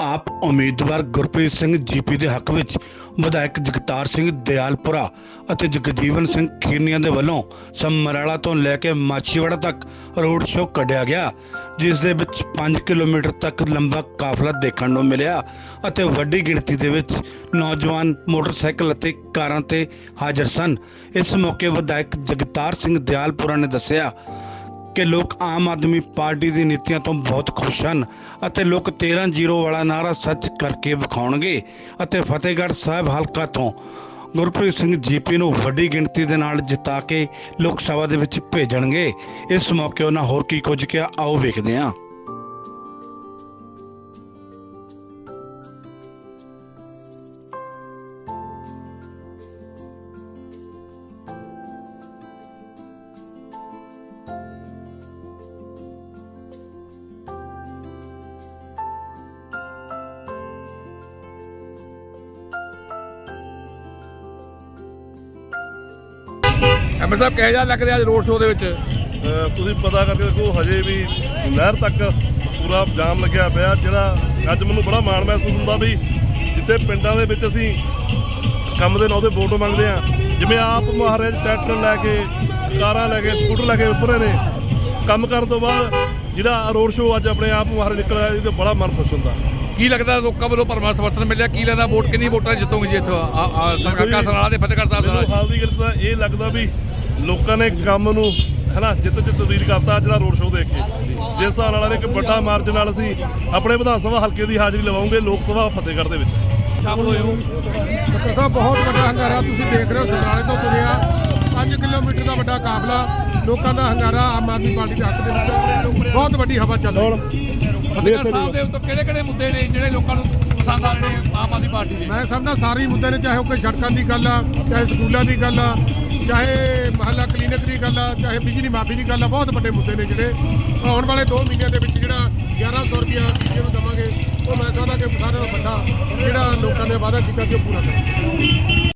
ਆਪ ਉਮੀਦਵਾਰ ਗੁਰਪ੍ਰੀਤ ਸਿੰਘ ਜੀਪੀ ਦੇ ਹੱਕ ਵਿੱਚ ਵਿਧਾਇਕ ਜਗਤਾਰ ਸਿੰਘ ਦਿਆਲਪੁਰਾ ਅਤੇ ਜਗਜੀਵਨ ਸਿੰਘ ਖੀਰਨੀਆਂ ਦੇ ਵੱਲੋਂ ਸਮਰਾਲਾ ਤੋਂ ਲੈ ਕੇ ਮਾਛੀਵਾੜਾ ਤੱਕ ਰੋਡ ਸ਼ੋਅ ਕੱਢਿਆ ਗਿਆ, ਜਿਸ ਦੇ ਵਿੱਚ 5 ਕਿਲੋਮੀਟਰ ਤੱਕ ਲੰਬਾ ਕਾਫਲਾ ਦੇਖਣ ਨੂੰ ਮਿਲਿਆ ਅਤੇ ਵੱਡੀ ਗਿਣਤੀ ਦੇ ਵਿੱਚ ਨੌਜਵਾਨ ਮੋਟਰਸਾਈਕਲ ਅਤੇ ਕਾਰਾਂ ਤੇ ਹਾਜ਼ਰ ਸਨ। ਇਸ ਮੌਕੇ ਵਿਧਾਇਕ ਜਗਤਾਰ ਸਿੰਘ ਦਿਆਲਪੁਰਾ ਨੇ ਦੱਸਿਆ ਕਿ ਲੋਕ ਆਮ ਆਦਮੀ ਪਾਰਟੀ ਦੀ ਨੀਤੀਆਂ ਤੋਂ ਬਹੁਤ ਖੁਸ਼ ਹਨ ਅਤੇ ਲੋਕ 13-0 ਵਾਲਾ ਨਾਰਾ ਸੱਚ ਕਰਕੇ ਵਿਖਾਉਣਗੇ ਅਤੇ ਫਤਿਹਗੜ੍ਹ ਸਾਹਿਬ ਹਲਕਾ ਤੋਂ ਗੁਰਪ੍ਰੀਤ ਸਿੰਘ ਜੀਪੀ ਨੂੰ ਵੱਡੀ ਗਿਣਤੀ ਦੇ ਨਾਲ ਜਿਤਾ ਕੇ ਲੋਕ ਸਭਾ ਦੇ ਵਿੱਚ ਭੇਜਣਗੇ। ਇਸ ਮੌਕੇ ਉਹਨਾਂ ਹੋਰ ਕੀ ਕੁਝ ਕਿਹਾ, ਆਓ ਵੇਖਦੇ ਹਾਂ। ਐਮਐਲ ਸਾਹਿਬ, ਕਿਹੋ ਜਿਹਾ ਲੱਗ ਰਿਹਾ ਅੱਜ ਰੋਡ ਸ਼ੋਅ ਦੇ ਵਿੱਚ? ਅਹ ਤੁਸੀਂ ਪਤਾ ਕਰਕੇ ਦੇਖੋ, ਹਜੇ ਵੀ ਨਹਿਰ ਤੱਕ ਪੂਰਾ ਜਾਮ ਲੱਗਿਆ ਪਿਆ, ਜਿਹੜਾ ਅੱਜ ਮੈਨੂੰ ਬੜਾ ਮਾਣ ਮਹਿਸੂਸ ਹੁੰਦਾ ਵੀ ਜਿੱਥੇ ਪਿੰਡਾਂ ਦੇ ਵਿੱਚ ਅਸੀਂ ਕੰਮ ਦੇ ਨਾਂ ਤੇ ਵੋਟ ਮੰਗਦੇ ਆ ਜਿਵੇਂ ਆਪ ਮੁਹਾਰੇ ਟਰੈਕਟਰ ਲੈ ਕੇ, ਕਾਰਾਂ ਲੈ ਕੇ, ਸਕੂਟਰ ਲੈ ਕੇ ਉੱਪਰੇ ਨੇ, ਕੰਮ ਕਰਨ ਤੋਂ ਬਾਅਦ ਜਿਹੜਾ ਰੋਡ ਸ਼ੋਅ ਅੱਜ ਆਪਣੇ ਆਪ ਮੁਹਾਰੇ ਨਿਕਲ ਆਇਆ ਇਹਦੇ ਬੜਾ ਮਨ ਖੁਸ਼ ਹੁੰਦਾ। ਕੀ ਲੱਗਦਾ ਲੋਕਾਂ ਵੱਲੋਂ ਭਰਵਾਂ ਸਮਰਥਨ ਮਿਲਿਆ? ਕੀ ਲੱਗਦਾ ਵੋਟ ਕਿੰਨੀ ਵੋਟਾਂ ਜਿੱਤੋਗੇ ਜੀ ਇੱਥੋਂ ਸਰਕਾਕਾ ਸਰਾਲਾ ਦੇ ਫਤਿਹਗੜ੍ਹ ਸਾਹਿਬ ਮੈਨੂੰ ਦਾ ਹਾਲ ਦੀ ਗੱਲ ਤਾਂ ਇਹ ਲੱਗਦਾ ਵੀ ਲੋਕਾਂ ਨੇ ਕੰਮ ਨੂੰ ਹੈਨਾ ਜਿੱਤ ਜਿੱਤ ਤਬਦੀਲ ਕਰਤਾ ਅੱਜ ਦਾ ਰੋਡ ਸ਼ੋਅ ਦੇਖ ਕੇ। ਜਿਸ ਹਿਸਾਬ ਨਾਲ ਇੱਕ ਵੱਡਾ ਮਾਰਜਨ ਨਾਲ ਅਸੀਂ ਆਪਣੇ ਵਿਧਾਨ ਸਭਾ ਹਲਕੇ ਦੀ ਹਾਜ਼ਰੀ ਲਵਾਉਂਗੇ ਲੋਕ ਸਭਾ ਫਤਿਹਗੜ੍ਹ ਦੇ ਵਿੱਚ। ਸ਼ਾਮਲ ਹੋਏ ਹੋ। ਡਾਕਟਰ ਸਾਹਿਬ ਬਹੁਤ ਵੱਡਾ ਹੰਗਾਰਾ ਤੁਸੀਂ ਦੇਖ ਰਹੇ ਹੋ ਸਮਰਾਲੇ ਤੋਂ ਤੁਰਿਆ। 5 ਕਿਲੋਮੀਟਰ ਦਾ ਵੱਡਾ ਕਾਫਲਾ ਲੋਕਾਂ ਦਾ ਹੰਗਾਰਾ ਆਮ ਆਦਮੀ ਪਾਰਟੀ ਦੇ ਹੱਕ ਦੇ ਵਿੱਚ ਬਹੁਤ ਵੱਡੀ ਹਵਾ ਚੱਲ ਰਹੀ ਹੈ। ਫਤਿਹਗੜ੍ਹ ਸਾਹਿਬ ਦੇ ਉੱਤੇ ਕਿਹੜੇ ਕਿਹੜੇ ਮੁੱਦੇ ਨੇ ਜਿਹੜੇ ਲੋਕਾਂ ਨੂੰ ਪਸੰਦ ਆ ਰਹੇ ਨੇ ਆਮ ਆਦਮੀ ਪਾਰਟੀ ਦੇ? ਮੈਂ ਸਮਝਦਾ ਸਾਰੇ ਮੁੱਦੇ ਨੇ ਚਾਹੇ ਉਹ ਕੋਈ ਸੜਕਾਂ ਦੀ ਗੱਲ ਆ ਚਾਹੇ ਸਕੂਲਾਂ ਦੀ ਗੱਲ ਆ ਚਾਹੇ ਮਹੱਲਾ ਕਲੀਨਿਕ ਦੀ ਗੱਲ ਆ ਚਾਹੇ ਬਿਜਲੀ ਮਾਫੀ ਦੀ ਗੱਲ ਆ ਬਹੁਤ ਵੱਡੇ ਮੁੱਦੇ ਨੇ ਜਿਹੜੇ। ਆਉਣ ਵਾਲੇ 2 ਮਹੀਨਿਆਂ ਦੇ ਵਿੱਚ ਜਿਹੜਾ 1100 ਰੁਪਇਆ ਬੀਜੇ ਨੂੰ ਦਵਾਂਗੇ ਉਹ ਮੈਂ ਸਮਝਦਾ ਕਿ ਸਾਰਿਆਂ ਨਾਲੋਂ ਵੱਡਾ ਜਿਹੜਾ ਲੋਕਾਂ ਨੇ ਵਾਅਦਾ ਕੀਤਾ ਕਿ ਉਹ ਪੂਰਾ ਕਰਾਂਗੇ